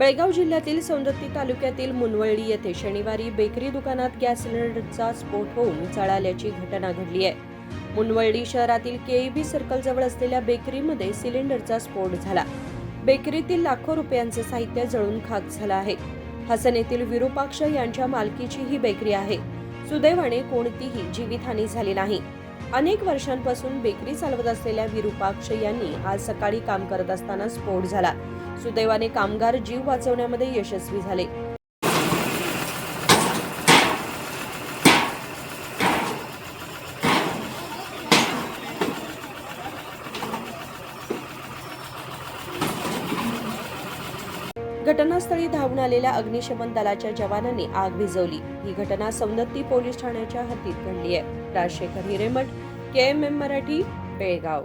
बेळगाव जिल्ह्यातील सौंदत्ती तालुक्यातील मुनवळी येथे शनिवारी बेकरी दुकानात गॅस सिलेंडरचा स्फोट होऊन जळाल्याची घटना घडली आहे. मुनवळी शहरातील केईबी सर्कल जवळ असलेल्या बेकरीमध्ये सिलेंडरचा स्फोट झाला. बेकरीतील लाखो रुपयांचे साहित्य जळून खाक झालं आहे. हसन येथील विरूपाक्ष यांच्या मालकीची ही बेकरी आहे. सुदैवाने कोणतीही जीवितहानी झाली नाही. अनेक वर्षांपासून बेकरी चालवत असलेल्या विरूपाक्ष यांनी आज सकाळी काम करत असताना स्फोट झाला. सुदैवाने कामगार जीव वाचवण्यामध्ये यशस्वी झाले. घटनास्थळी धावून आलेल्या अग्निशमन दलाच्या जवानांनी आग विझवली. ही घटना सवनत्ती पोलीस ठाण्याच्या हद्दीत घडली आहे. Rajshekhar Hiremath K M M Marathi Belgaum.